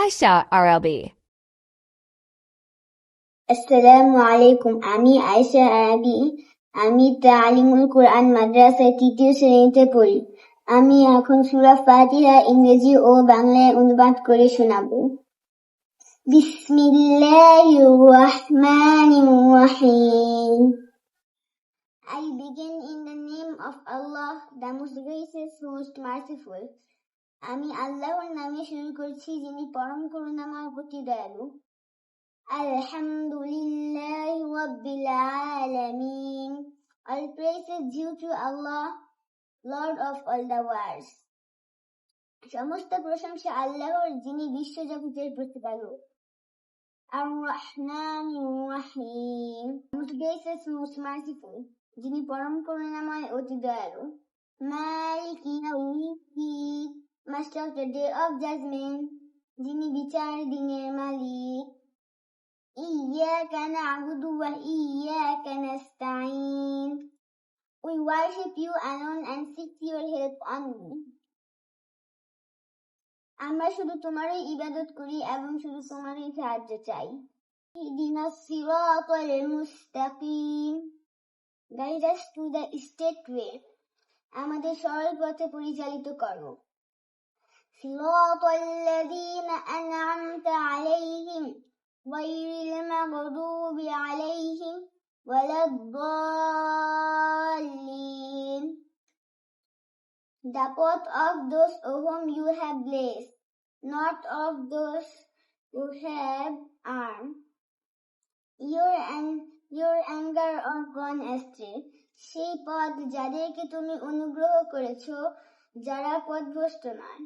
Aisha Arabi. আসসালামু আলাইকুম আমি আয়েশা আরবি আমি তালিমুল কোরআন মাদ্রাসায় তৃতীয় শ্রেণীতে পড়ি আমি এখন সূরা ফাতিহা ইংরেজি ও বাংলায় অনুবাদ করে শোনাবো বিসমিল্লাহির রহমানির রহিম I begin in the name of Allah, the most gracious, most merciful. আমি আল্লাহর নামে শুরু করছি, যিনি পরম করুণাময় প্রতি দয়ালু। is all the worlds. সমস্ত প্রশংসা আল্লাহর, যিনি বিশ্বজগতের প্রতিপালক। আর রহমান রাহিম। Most merciful, যিনি পরম করুণাময় অতি দয়ালু। মালিক ইয়াউমিদ্দিন। master of the day of judgment যিনি বিচার দিনের মালিক إياك نعبد وإياك نستعين We worship you alone and seek your help only. আমরা শুধু তোমারই ইবাদত করি এবং শুধু তোমারই সাহায্য চাই ইহদিনা সিরাতাল মুস্তাকিম guide us to the straight way আমাদের সরল পথে পরিচালিত করো সিরাতাল লাযীনা আন'আমতা আলাইহিম غير المغضوب عليهم ولا الضالين The path of those whom you have blessed, not of those who have harmed. Your and your anger are gone astray. সেই পথ যাদেরকে তুমি অনুগ্রহ করেছো যারা পথভ্রষ্ট নয়